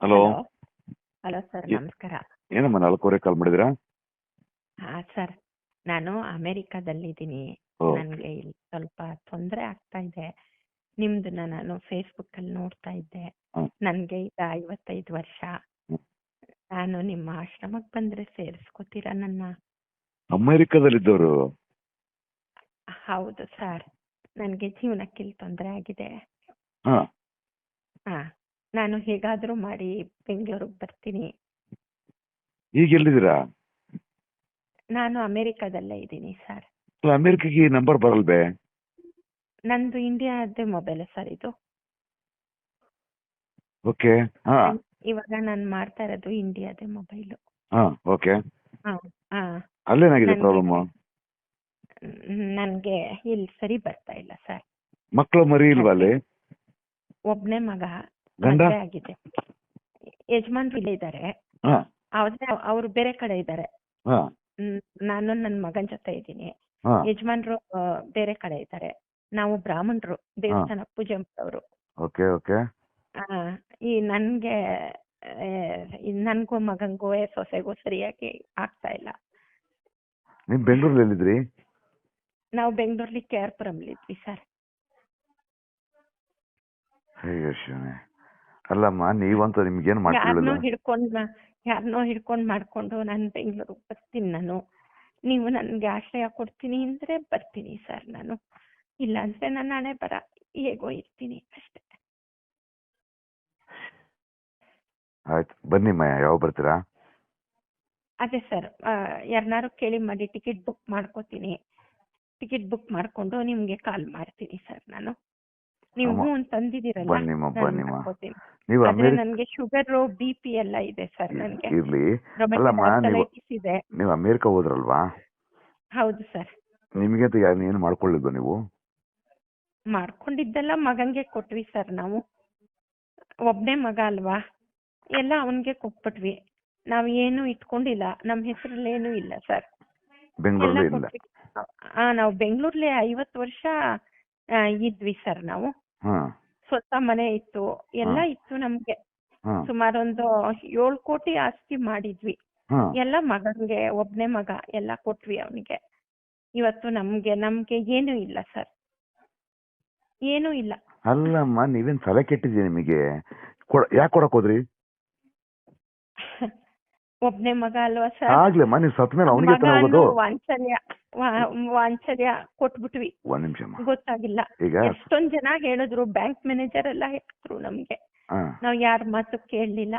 Hello. Hello. Sir ನಮಸ್ಕಾರ. ಏನಮ್ಮ ನಾಲ್ಕೂವರೆ ಕಾಲ್ ಮಾಡಿದಿರಾ ಹಾ ಸರ್. ನಾನು ಅಮೆರಿಕಾದಲ್ಲಿದ್ದೀನಿ. ಓ ನನಗೆ ಇಲ್ಲಿ ಸ್ವಲ್ಪ ತೊಂದರೆ ಆಗ್ತಾ ಇದೆ. ನಿಮ್ದನ್ನ ನಾನು ಫೇಸ್ಬುಕ್ ಅಲ್ಲಿ ನೋಡ್ತಾ ಇದ್ದೆ. ನನ್ಗೆ ನನಗೆ ಈಗ ಐವತ್ತೈದು ವರ್ಷ. ಹ್ಮ್. ನಾನು ನಿಮ್ಮ ಆಶ್ರಮಕ್ಕೆ ಬಂದ್ರೆ ಸೇರಿಸ್ಕೋತೀರಾ ನನ್ನ? ಅಮೆರಿಕದಲ್ಲಿದ್ದವರು? ಹೌದು ಸರ್. ನನಗೆ ಜೀವನಕ್ಕೆ ಇಲ್ಲಿ ತೊಂದರೆ ಆಗಿದೆ. ಹಾ. ಹಾ. ನಾನು ಹೇಗಾದ್ರೂ ಮಾಡಿ ಬೆಂಗಳೂರಿಗೆ ಬರ್ತೀನಿ. ಈಗ ಎಲ್ಲಿದ್ದೀರಾ? ನಾನು ಅಮೆರಿಕಾದಲ್ಲೇ ಇದ್ದೀನಿ ಸರ್. ಈ ನಂಬರ್ ಬರಲ್ವೇ? ನಂದು ಇಂಡಿಯಾದ ಮೊಬೈಲ್ ಸರ್ ಇದು. ಓಕೆ ಹಾ. ಇವಾಗ ನಾನು ಮಾಡ್ತಾ ಇರೋದು ಇಂಡಿಯಾದ ಮೊಬೈಲು. ಹಾ ಓಕೆ. ಹಾ ಹಾ. ಅಲ್ಲೇನಾಗಿದೆ ನನ್ಗೆ- ಪ್ರಾಬ್ಲಮ್ ನನಗೆ ಇಲ್ಲಿ ಸರಿ ಬರ್ತಾ ಇಲ್ಲ ಸರ್. ಮಕ್ಕಳು ಮರಿ ಇಲ್ವಾ ಅಲ್ಲಿ? ಒಬ್ನೇ ಮಗ ಮದ್ವೆ ಆಗಿದೆ ಯಜಮಾನ್ರು ಇಲ್ಲೇ ಇದ್ದಾರೆ. ಆದ್ರೆ ಅವ್ರು ಬೇರೆ ಕಡೆ ಇದ್ದಾರೆ. ನಾನು ನನ್ನ ಮಗನ ಜೊತೆ ಇದ್ದೀನಿ. ಯಜಮಾನ್ರು ಬೇರೆ ಕಡೆ ಇದ್ದಾರೆ. ನಾವು ಬ್ರಾಹ್ಮಣರು ದೇವಸ್ಥಾನ ಪೂಜೆ ಮಾಡೋರು. Okay okay. ಈ ನನ್ಗೆ ನನ್ಗೂ ಮಗಂಗೂ ಸೊಸೆಗೂ ಸರಿಯಾಗಿ ಆಗ್ತಾ ಇಲ್ಲ. ಬೆಂಗಳೂರಲ್ಲಿ ನಾವು ಬೆಂಗಳೂರಲ್ಲಿ ಕೆ ಆರ್ ಪುರಂ ಇದ್ವಿ ಸರ್. ಹೇಗೆ ಶಿವನೇ. ಅಲ್ಲಮ್ಮ ನೀವಂತೂ ನಿಮ್ಗೇನು ಯಾರನ್ನೋ ಮಾಡ್ಕೊಳ್ಳಿಲ್ಲ ಹಿಡ್ಕೊಂಡ್ ಯಾರನ್ನೋ ಹಿಡ್ಕೊಂಡ್ ಮಾಡ್ಕೊಂಡು ನಾನು ಬೆಂಗಳೂರಿಗೆ ಬರ್ತೀನಿ ನಾನು. ನೀವು ನನ್ಗೆ ಆಶ್ರಯ ಕೊಡ್ತೀನಿ ಅಂದ್ರೆ ಬರ್ತೀನಿ ಸರ್ ನಾನು. ಇಲ್ಲ ಅಂದ್ರೆ ನಾನು ಹಣೆ ಬರ ಹೇಗೋ ಇರ್ತೀನಿ ಅಷ್ಟೇ. ಆಯ್ತು ಬನ್ನಿಮ್ಮ ಯಾವಾಗ ಬರ್ತೀರಾ? ಅದೇ ಸರ್ ಯಾರನ್ನಾರು ಕೇಳಿ ಮಾಡಿ ಟಿಕೆಟ್ ಬುಕ್ ಮಾಡ್ಕೋತೀನಿ. ಟಿಕೆಟ್ ಬುಕ್ ಮಾಡ್ಕೊಂಡು ನಿಮ್ಗೆ ಕಾಲ್ ಮಾಡ್ತೀನಿ ಸರ್ ನಾನು. ನೀವು ಹ್ಞೂ ಅಂತ ಅಂದಿದ್ದೀರಲ್ಲ ಬನ್ನಿಮ್ಮ ಬನ್ನಿಮ್ಮ ನೀವು ನನ್ಗೆ ಶುಗರ್ ಬಿ ಪಿ ಎಲ್ಲ ಇದೆ ಸರ್ ನನ್ಗೆ. ಇರ್ಲಿ. ಅಲ್ಲಮ್ಮ, ನೀವು- ಇದೆ. ನೀವು ಅಮೇರಿಕ ಹೋದ್ರಲ್ವಾ? ಹೌದು ಸರ್. ನಿಮ್ಗೆ ಅಂತ ಏನು ಮಾಡ್ಕೊಳ್ಳಿಲ್ವ ನೀವು? ಮಾಡ್ಕೊಂಡಿದ್ದೆಲ್ಲ ಮಗನ್ಗೆ ಕೊಟ್ವಿ ಸರ್ ನಾವು. ಒಬ್ನೇ ಮಗ ಅಲ್ವಾ? ಎಲ್ಲ ಅವನ್ಗೆ ಕೊಟ್ಬಿಟ್ವಿ. ನಾವ್ ಏನು ಇಟ್ಕೊಂಡಿಲ್ಲ. ನಮ್ ಹೆಸರಲ್ಲಿ ಏನು ಇಲ್ಲ ಸರ್. ಬೆಂಗಳೂರಲ್ಲಿ ಇಲ್ಲ. ಆ ನಾವು ಬೆಂಗಳೂರಲ್ಲಿ ಐವತ್ತು ವರ್ಷ ಇದ್ವಿ ಸರ್ ನಾವು. ಸ್ವಂತ ಮನೆ ಇತ್ತು. ಎಲ್ಲ ಇತ್ತು ನಮ್ಗೆ. ಸುಮಾರೊಂದು ಏಳ್ ಕೋಟಿ ಆಸ್ತಿ ಮಾಡಿದ್ವಿ. ಎಲ್ಲ ಮಗನ್ಗೆ ಒಬ್ನೇ ಮಗ ಎಲ್ಲ ಕೊಟ್ವಿ ಅವನಿಗೆ. ಇವತ್ತು ನಮ್ಗೆ ನಮ್ಗೆ ಏನು ಇಲ್ಲ ಸರ್. ಏನೂ ಇಲ್ಲ. ಅಲ್ಲಮ್ಮ ನೀವೇನ್ ತಲೆ ಕೆಟ್ಟಿದ್ಯಾ ನಿಮಗೆ? ಯಾಕೆ ಕೊಡಕ್ ಹೋದ್ರಿ? ಒಬ್ನೇ ಮಗ ಅಲ್ವಾ ಸರ್? ಆಗ್ಲಿ ಮನೆ ಸತ್ ಮೇಲೆ ಅವನಿಗೆ ಮಗ ತಾನೇ ಹೋಗೋದು ಅನ್ನೋ ವಾತ್ಸಲ್ಯ ವಾ- ವಾತ್ಸಲ್ಯ ಕೊಟ್ಬಿಟ್ವಿ. ಒಂದ್ ನಿಮಿಷಮ್ಮ ಗೊತ್ತಾಗಿಲ್ಲ. ಈಗ ಎಷ್ಟೊಂದ್ ಜನ ಹೇಳಿದ್ರು ಬ್ಯಾಂಕ್ ಮ್ಯಾನೇಜರ್ ಎಲ್ಲ ಹೇಳಿದ್ರು ನಮ್ಗೆ. ನಾವ್ ಯಾರ ಮಾತು ಕೇಳಲಿಲ್ಲ.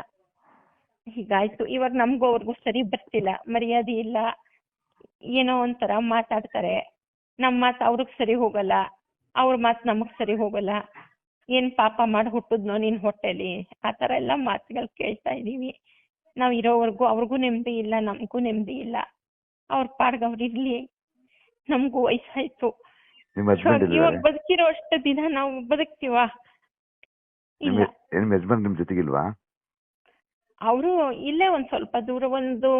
ಹೀಗಾಯ್ತು. ಇವಾಗ ನಮ್ಗೂ ಅವ್ರಿಗೂ ಸರಿ ಬರ್ತಿಲ್ಲ. ಮರ್ಯಾದೆ ಇಲ್ಲ. ಏನೋ ಒಂಥರ ಮಾತಾಡ್ತಾರೆ. ನಮ್ ಮಾತ್ ಅವ್ರಿಗೆ ಸರಿ ಹೋಗಲ್ಲ. ಅವ್ರ ಮಾತು ನಮಗ್ ಸರಿ ಹೋಗಲ್ಲ. ಏನ್ ಪಾಪ ಮಾಡಿ ಹುಟ್ಟುದ್ನೋ ನಿನ್ ಹೊಟ್ಟೆಲಿ? ಆತರ ಎಲ್ಲಾ ಎಲ್ಲ ಮಾತುಗಳು ಕೇಳ್ತಾ ಇದೀವಿ ನಾವ್ ಇರೋವರೆಗೂ ಅವ್ರಿಗೂ ನೆಮ್ಮದಿ ಇಲ್ಲ ನಮಗೂ ನೆಮ್ಮದಿ ಇಲ್ಲ. ಅವ್ರ ಪಾಡ್ಗೆ ಅವ್ರು ಇರ್ಲಿ. ನಮಗೂ ವಯಸ್ಸಾಯ್ತು. ಹಸ್ಬೆಂಡ್ ಇವಾಗ ಇದ್ದಾರೆ? ಬದುಕಿರೋ ಅಷ್ಟು ದಿನ ನಾವು ಬದುಕ್ತೀವಾ? ಇಲ್ಲ. ಹಸ್ಬೆಂಡ್ ಜೊತೆಗಿಲ್ವಾ? ಅವರು ಇಲ್ಲೇ ಒಂದ್ ಸ್ವಲ್ಪ ದೂರ ಒಂದು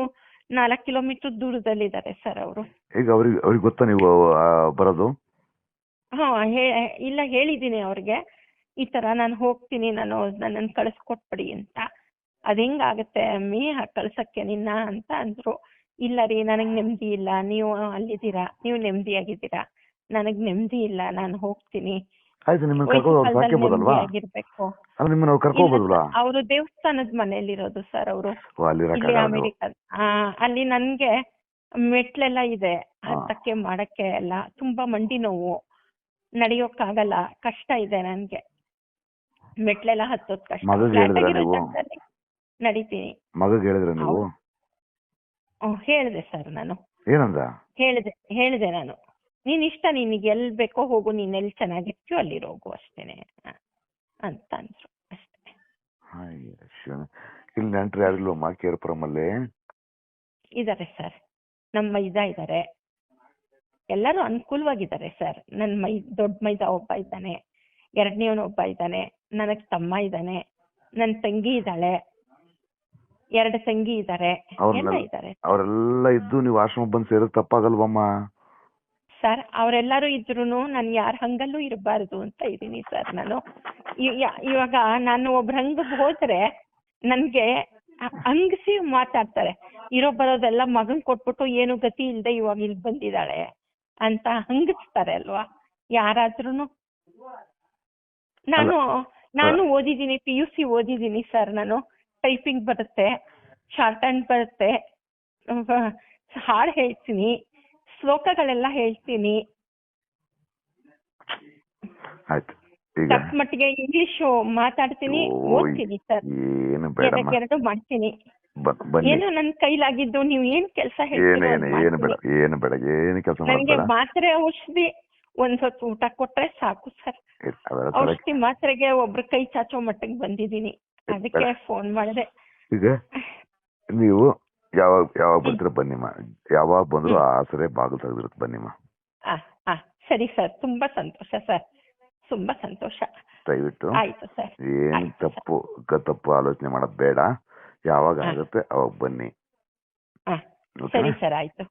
ನಾಲ್ಕು ಕಿಲೋಮೀಟರ್ ದೂರದಲ್ಲಿ ಇದಾರೆ ಸರ್ ಅವರು. ಈಗ ಅವ್ರಿಗೆ ಅವ್ರಿಗೆ ಗೊತ್ತಾ ನೀವು ಆ, ಬರೋದು? ಹಾ ಹೇ ಇಲ್ಲ ಹೇಳಿದ್ದೀನಿ ಅವ್ರಿಗೆ. ಈ ತರ ನಾನು ಹೋಗ್ತೀನಿ ನಾನು ನನ್ನನ್ನು ಕಳಿಸ್ಕೊಟ್ಬಿಡಿ ಅಂತ. ಅದ್ ಹೆಂಗಾಗತ್ತೆ ಅಮ್ಮಿ ಕಳ್ಸಕ್ಕೆ ನಿನ್ನ ಅಂತ ಅಂದ್ರು. ಇಲ್ಲ ರೀ ನನಗ್ ನೆಮ್ಮದಿ ಇಲ್ಲ. ನೀವು ಅಲ್ಲಿದ್ದೀರಾ? ನೀವು ನೆಮ್ಮದಿಯಾಗಿದ್ದೀರಾ ನನಗ್ ನೆಮ್ಮದಿ ಇಲ್ಲ. ನಾನು ಹೋಗ್ತೀನಿ. ಆಯ್ತು ನಿಮ್ಮನ್ನ ಕರ್ಕೊಂಡು ಅವ್ರು ಆಗಿರ್ಬೇಕು. ನಿಮ್ಮನ್ನ ಅವ್ರು ಅವರು ದೇವಸ್ಥಾನದ ಮನೆಯಲ್ಲಿರೋದು ಸರ್ ಅವರು. ಓ ಅಲ್ಲಿ ಇಲ್ಲಿ ಅಮೆರಿಕ ಆ, ಅಲ್ಲಿ ನನ್ಗೆ ಮೆಟ್ಲೆಲ್ಲ ಇದೆ. ಹತ್ತಕ್ಕೆ ಮಾಡಕ್ಕೆ ಎಲ್ಲ. ತುಂಬಾ ಮಂಡಿ ನೋವು. ನಡೆಯೋಕ್ಕಾಗಲ್ಲ. ಕಷ್ಟ ಇದೆ ನನ್ಗೆ. ಮೆಟ್ಲೆಲ್ಲ ಹತ್ತೋದ್ ಕಷ್ಟ. ಮಗಗ್ ಹೇಳಿದ್ರಾ ನೀವು? ನಡೀತೀನಿ. ಮಗಗ್ ಹೇಳಿದ್ರೆ ನೀವು? ಹೇಳ್ದೆ ಸರ್ ನಾನು. ಏನಂದ? ಹೇಳ್ದೆ ಹೇಳ್ದೆ ನಾನು. ನೀನ್ ಇಷ್ಟ ನಿನಗೆ ಎಲ್ ಬೇಕೋ ಹೋಗು ನೀನ್ ಎಲ್ ಚೆನ್ನಾಗಿರ್ತೀಯೋ ಅಲ್ಲಿ ಹೋಗು ಅಷ್ಟೇನೆ ಅಂತ ಅಂದ್ರು ಅಷ್ಟೇ. ಇಲ್ಲಿ ನೆಂಟ್ರು ಯಾರಿಲ್ಲ ಮಾಕೇರ್ಪುರಮಲ್ಲಿ ಇದಾರೆ ಸರ್. ನಮ್ಮ ಮೈದ ಇದ್ದಾರೆ ಎಲ್ಲರೂ ಅನುಕೂಲವಾಗಿದ್ದಾರೆ ಸರ್. ನನ್ನ ಮೈ ದೊಡ್ಡ ಮೈದ ಒಬ್ಬ ಇದ್ದಾನೆ. ಎರಡನೇವನು ಒಬ್ಬ ಇದ್ದಾನೆ. ನನಗ್ ತಮ್ಮ ಇದ್ದಾನೆ. ನನ್ನ ತಂಗಿ ಇದ್ದಾಳೆ. ಎರಡು ತಂಗಿ ಇದ್ದಾರೆ ಎಲ್ಲ ಇದ್ದಾರೆ ಅವರೆಲ್ಲ ಇದ್ದು ನೀವು ಆಶ್ರಮ ಬಂದು ಸೇರೋದು ತಪ್ಪಾಗಲ್ವಮ್ಮ? ಸರ್ ಅವರೆಲ್ಲರೂ ಇದ್ರು ನಾನು ಯಾರ ಹಂಗಲ್ಲೂ ಇರಬಾರ್ದು ಅಂತ ಇದೀನಿ ಸರ್ ನಾನು. ಇವಾಗ ನಾನು ಒಬ್ರ ಹಂಗ ಹೋದ್ರೆ ನನ್ಗೆ ಹಂಗಿಸಿ ಹಂಗಸಿ ಮಾತಾಡ್ತಾರೆ. ಇರೋ ಬರೋದೆಲ್ಲ ಮಗನ್ ಕೊಟ್ಬಿಟ್ಟು ಏನು ಗತಿ ಇಲ್ದೆ ಇವಾಗ ಇಲ್ಲಿ ಬಂದಿದ್ದಾಳೆ ಅಂತ ಹಂಗಿಸ್ತಾರೆ ಅಲ್ವಾ? ಯಾರಾದ್ರೂನು. ನಾನು ನಾನು ಓದಿದ್ದೀನಿ ಪಿ ಯು ಸಿ ಓದಿದ್ದೀನಿ ಸರ್ ನಾನು. ಟೈಪಿಂಗ್ ಬರುತ್ತೆ ಶಾರ್ಟ್ ಹ್ಯಾಂಡ್ ಬರುತ್ತೆ. ಹಾಡು ಹೇಳ್ತೀನಿ ಶ್ಲೋಕಗಳೆಲ್ಲ ಹೇಳ್ತೀನಿ. ತಕ್ಕ ಮಟ್ಟಿಗೆ ಇಂಗ್ಲಿಷ್ ಮಾತಾಡ್ತೀನಿ ಓದ್ತೀನಿ ಸರ್ ಎರಡು ಮಾಡ್ತೀನಿ. ಏನೋ ನನ್ ಕೈಲಾಗಿದ್ದು ನೀವು ಏನ್ ಕೆಲಸ ನನಗೆ ಮಾತ್ರೆ ಔಷಧಿ ಒಂದ್ ಊಟ ಕೊಟ್ರೆ ಸಾಕು ಸರ್ ಔಷಧಿ ಮಾತ್ರೆಗೆ ಒಬ್ರ ಕೈ ಚಾಚೋ ಮಟ್ಟಿಗೆ ಬಂದಿದ್ದೀನಿ. ಅದಕ್ಕೆ ಫೋನ್ ಮಾಡಿದೆ. ಈಗ ನೀವು ಯಾವಾಗ ಯಾವಾಗ ಬರ್ತೀರ ಬನ್ನಿಮ್ಮ ಯಾವಾಗ ಬಂದ್ರು ಆಸರೆ ಬಾಗಿಲು ತೆಗೆದಿರುತ್ತೆ ಬನ್ನಿಮ್ಮ ಆ ಆ ಸರಿ ಸರ್ ತುಂಬಾ ಸಂತೋಷ ಸರ್ ತುಂಬಾ ಸಂತೋಷ. ದಯವಿಟ್ಟು ಆಯ್ತು ಸರ್ ಏನ್ ತಪ್ಪು ತಪ್ಪು ಆಲೋಚನೆ ಮಾಡೋದ್ ಬೇಡ. ಯಾವಾಗ ಆಗುತ್ತೆ ಅವಾಗ ಬನ್ನಿ. ಸರಿ ಸರ್ ಆಯ್ತು.